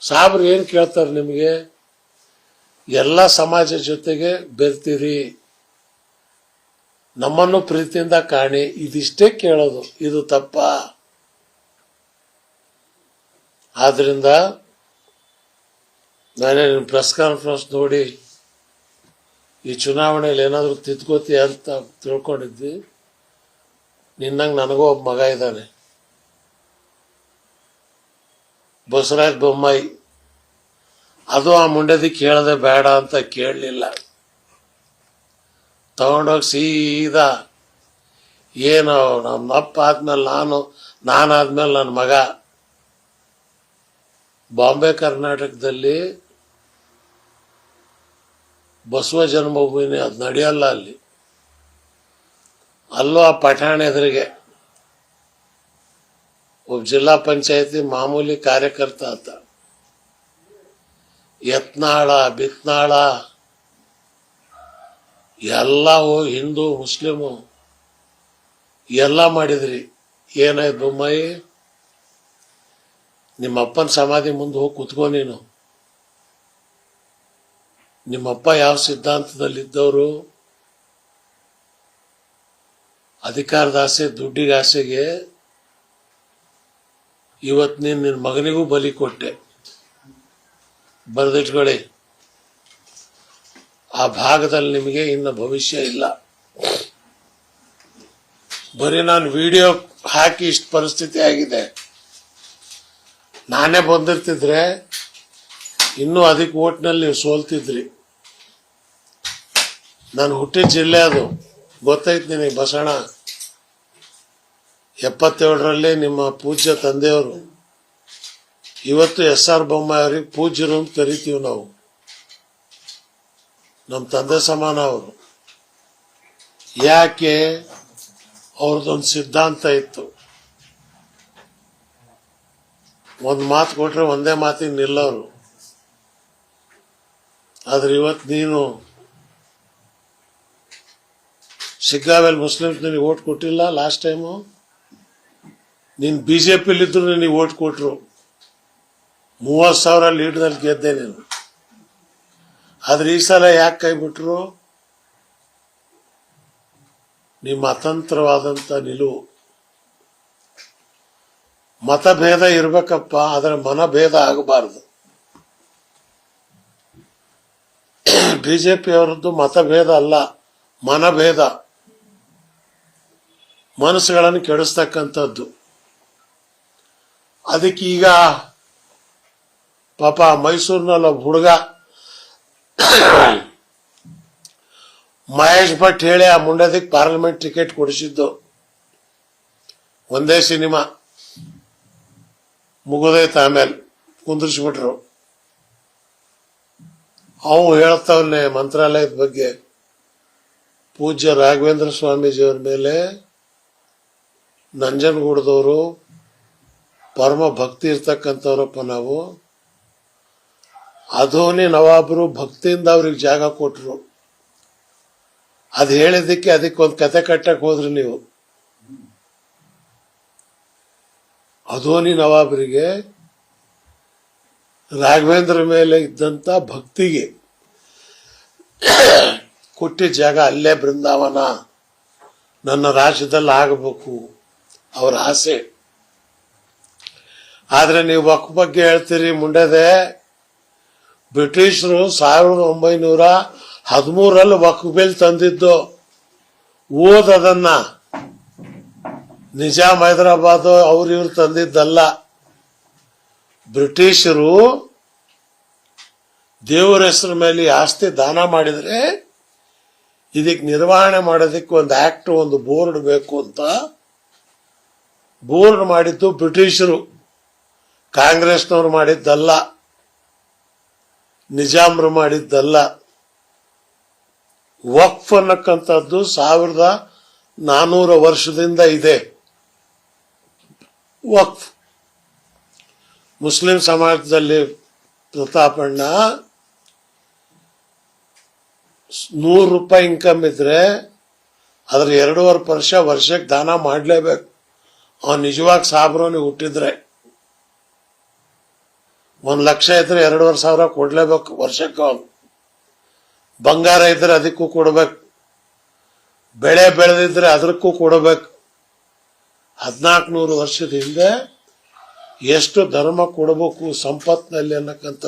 ಸಾಬ್ರು ಏನು ಕೇಳ್ತಾರೆ ನಿಮಗೆ? ಎಲ್ಲ ಸಮಾಜ ಜೊತೆಗೆ ಬೆರ್ತೀರಿ. ನಮ್ಮನ್ನು ಪ್ರೀತಿಯಿಂದ ಕಾಣಿ. ಇದಿಷ್ಟೇ ಕೇಳೋದು. ಇದು ತಪ್ಪ. ಆದ್ರಿಂದ ನಾನೇ ಪ್ರೆಸ್ ಕಾನ್ಫರೆನ್ಸ್ ನೋಡಿ ಈ ಚುನಾವಣೆಯಲ್ಲಿ ಏನಾದರೂ ತಿದ್ಕೋತಿ ಅಂತ ತಿಳ್ಕೊಂಡಿದ್ವಿ. ನಿನ್ನಂಗೆ ನನಗೂ ಒಬ್ಬ ಮಗ ಇದ್ದಾನೆ. ಬಸವರಾಜ ಬೊಮ್ಮಾಯಿ. ಅದು ಆ ಮುಂಡೆದಿಕ್ಕೆ ಕೇಳದೆ ಬೇಡ ಅಂತ ಕೇಳಲಿಲ್ಲ. ತಗೊಂಡೋಗಿ ಸೀದಾ, ಏನು ನಮ್ಮ ಅಪ್ಪ ಆದ್ಮೇಲೆ ನಾನು ನಾನಾದ್ಮೇಲೆ ನನ್ನ ಮಗ. ಬಾಂಬೆ ಕರ್ನಾಟಕದಲ್ಲಿ ಬಸವ ಜನ್ಮಭೂಮಿ ಅದು ನಡೆಯಲ್ಲ ಅಲ್ಲಿ. ಅಲ್ಲೋ ಆ ಪಠಾಣ ಎದುರಿಗೆ. ಒಬ್ಬ ಜಿಲ್ಲಾ ಪಂಚಾಯತಿ ಮಾಮೂಲಿ ಕಾರ್ಯಕರ್ತ ಅಂತ ಯತ್ನಾಳ, ಬಿತ್ನಾಳ, ಎಲ್ಲ ಹಿಂದೂ ಮುಸ್ಲಿಮು ಎಲ್ಲ ಮಾಡಿದ್ರಿ. ಏನಾಯ್ತು ಬೊಮ್ಮಾಯಿ ನಿಮ್ಮ ಅಪ್ಪನ ಸಮಾಧಿ ಮುಂದೆ ಹೋಗಿ ಕುತ್ಕೋ ನೀನು. ನಿಮ್ಮಪ್ಪ ಯಾವ ಸಿದ್ಧಾಂತದಲ್ಲಿದ್ದವರು? ಅಧಿಕಾರದ ಆಸೆ, ದುಡ್ಡಿಗೆ ಆಸೆಗೆ ಇವತ್ತು ನೀನು ನಿನ್ನ ಮಗನಿಗೂ ಬಲಿ ಕೊಟ್ಟೆ. ಬರೆದಿಟ್ಕೊಳ್ಳಿ ಆ ಭಾಗದಲ್ಲಿ ನಿಮಗೆ ಇನ್ನು ಭವಿಷ್ಯ ಇಲ್ಲ. ಬರೀ ನಾನು ವಿಡಿಯೋ ಹಾಕಿ ಇಷ್ಟು ಪರಿಸ್ಥಿತಿ ಆಗಿದೆ. ನಾನೇ ಬಂದಿರ್ತಿದ್ರೆ ಇನ್ನೂ ಅದಕ್ಕೆ ಓಟ್ನಲ್ಲಿ ನೀವು ಸೋಲ್ತಿದ್ರಿ. ನಾನು ಹುಟ್ಟಿದ ಜಿಲ್ಲೆ ಅದು. ಗೊತ್ತಾಯ್ತು ನಿನಗೆ ಬಸಣ. ಎಪ್ಪತ್ತೇಳರಲ್ಲಿ ನಿಮ್ಮ ಪೂಜ್ಯ ತಂದೆಯವರು. ಇವತ್ತು ಎಸ್ ಆರ್ ಬೊಮ್ಮಾಯಿ ಅವರಿಗೆ ಪೂಜ್ಯರು ಅಂತ ಕರಿತೀವಿ ನಾವು. ನಮ್ಮ ತಂದೆ ಸಮಾನ ಅವರು. ಯಾಕೆ ಅವ್ರದ್ದೊಂದು ಸಿದ್ಧಾಂತ ಇತ್ತು. ಒಂದು ಮಾತು ಕೊಟ್ರೆ ಒಂದೇ ಮಾತಿಗೆ ನಿಲ್ಲೋರು. ಆದ್ರೆ ಇವತ್ತು ನೀನು ಸಿಗ್ಗಾವೆಲ್ ಮುಸ್ಲಿಮ್ಸ್ ನಿನಗೆ ಓಟ್ ಕೊಟ್ಟಿಲ್ಲ ಲಾಸ್ಟ್ ಟೈಮು? ನೀನು ಬಿ ಜೆ ಪಿಲಿದ್ರು ನಿನಗೆ ಓಟ್ ಕೊಟ್ರು. ಮೂವತ್ತು ಸಾವಿರ ಲೀಡ್ನಲ್ಲಿ ಗೆದ್ದೆ ನೀನು. ಆದ್ರೆ ಈ ಸಲ ಯಾಕೆ ಕೈ ಬಿಟ್ರು? ನಿಮ್ಮ ಅತಂತ್ರವಾದಂತ ನಿಲುವು. ಮತಭೇದ ಇರಬೇಕಪ್ಪ, ಆದರೆ ಮನಭೇದ ಆಗಬಾರದು. ಬಿಜೆಪಿ ಅವರದ್ದು ಮತಭೇದ ಅಲ್ಲ, ಮನಭೇದ. ಮನಸ್ಸುಗಳನ್ನು ಕೆಡಿಸ್ತಕ್ಕಂಥದ್ದು. ಅದಕ್ಕೆ ಈಗ ಪಾಪ ಮೈಸೂರಿನಲ್ಲಿ ಒಬ್ಬ ಹುಡುಗ ಮಹೇಶ್ ಭಟ್ ಹೇಳಿ ಆ ಮುಂಡದಕ್ಕೆ ಪಾರ್ಲಿಮೆಂಟ್ ಟಿಕೆಟ್ ಕೊಡಿಸಿದ್ದು. ಒಂದೇ ಸಿನಿಮಾ. ಮುಗಿದೈತೆ ಆಮೇಲೆ ಕುಂದಿರ್ಸ್ಬಿಟ್ರು. ಅವು ಹೇಳ್ತಾವನೆ ಮಂತ್ರಾಲಯದ ಬಗ್ಗೆ, ಪೂಜ್ಯ ರಾಘವೇಂದ್ರ ಸ್ವಾಮೀಜಿಯವ್ರ ಮೇಲೆ ನಂಜನಗೂಡದವರು ಪರಮ ಭಕ್ತಿ ಇರ್ತಕ್ಕಂಥವ್ರಪ್ಪ ನಾವು. ಅಧೋನಿ ನವಾಬರು ಭಕ್ತಿಯಿಂದ ಅವ್ರಿಗೆ ಜಾಗ ಕೊಟ್ಟರು ಅದು ಹೇಳಿದ್ದಕ್ಕೆ ಅದಕ್ಕೆ ಒಂದು ಕತೆ ಕಟ್ಟಕ್ ಹೋದ್ರಿ ನೀವು. ಅಧೋನಿ ನವಾಬರಿಗೆ ರಾಘವೇಂದ್ರ ಮೇಲೆ ಇದ್ದಂತ ಭಕ್ತಿಗೆ ಕೊಟ್ಟಿದ್ದ ಜಾಗ ಅಲ್ಲೇ ಬೃಂದಾವನ. ನನ್ನ ರಾಜ್ಯದಲ್ಲಿ ಆಗಬೇಕು. ಅವರ ಆಸೆ. ಆದ್ರೆ ನೀವು ಹಕ್ಕು ಬಗ್ಗೆ ಹೇಳ್ತೀರಿ ಮುಂಡೆದೆ, ಬ್ರಿಟಿಷರು ಸಾವಿರದ ಒಂಬೈನೂರ ಹದಿಮೂರಲ್ಲಿ ಹಕ್ಕು ಬಿಲ್ ತಂದಿದ್ದು. ಓದದನ್ನ ನಿಜಾಮ್ ಹೈದರಾಬಾದ್ ಅವ್ರು ಇವ್ರು ತಂದಿದ್ದಲ್ಲ. ಬ್ರಿಟಿಷರು ದೇವರ ಹೆಸರ ಮೇಲೆ ಆಸ್ತಿ ದಾನ ಮಾಡಿದರೆ ಇದಕ್ಕೆ ನಿರ್ವಹಣೆ ಮಾಡೋದಕ್ಕೆ ಒಂದು ಆಕ್ಟ್, ಒಂದು ಬೋರ್ಡ್ ಬೇಕು ಅಂತ ಬೋರ್ಡ್ ಮಾಡಿದ್ದು ಬ್ರಿಟಿಷರು. ಕಾಂಗ್ರೆಸ್ನವ್ರು ಮಾಡಿದ್ದಲ್ಲ, ನಿಜಾಮ್ರು ಮಾಡಿದ್ದಲ್ಲ, ವಕ್ಫ್ ಅನ್ನಕ್ಕಂಥದ್ದು ಸಾವಿರದ ನಾನೂರ ವರ್ಷದಿಂದ ಇದೆ. ವಕ್ಫ್. ಮುಸ್ಲಿಂ ಸಮಾಜದಲ್ಲಿ ಪ್ರತಾಪಣ್ಣ, ನೂರು ರೂಪಾಯಿ ಇನ್ಕಮ್ ಇದ್ರೆ ಅದ್ರ ಎರಡೂವರೆ ವರ್ಷ ವರ್ಷಕ್ಕೆ ದಾನ ಮಾಡಲೇಬೇಕು. ಅವ್ನು ನಿಜವಾಗಿ ಸಾಬ್ರೋನಿ ಹುಟ್ಟಿದ್ರೆ. ಒಂದ್ ಲಕ್ಷ ಇದ್ರೆ ಎರಡೂವರೆ ಸಾವಿರ ಕೊಡ್ಲೇಬೇಕು, ವರ್ಷಕ್ಕೆ ಬಂಗಾರ ಇದ್ರೆ ಅದಕ್ಕೂ ಕೊಡಬೇಕು. ಬೆಳೆ ಬೆಳೆದಿದ್ರೆ ಅದಕ್ಕೂ ಕೊಡಬೇಕು. ಹದಿನಾಲ್ಕು ನೂರು ವರ್ಷದ ಹಿಂದೆ ಎಷ್ಟು ಧರ್ಮ ಕೊಡಬೇಕು ಸಂಪತ್ನಲ್ಲಿ ಅನ್ನಕ್ಕಂಥ